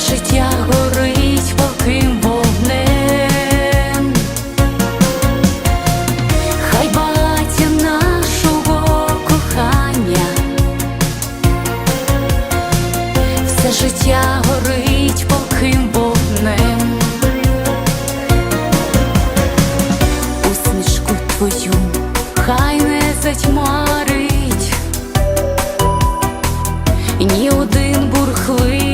Життя горить поким вогнем, хай багаття нашого кохання, все життя горить палким вогнем, усмішку твою хай не затьмарить, ні один бурхлий.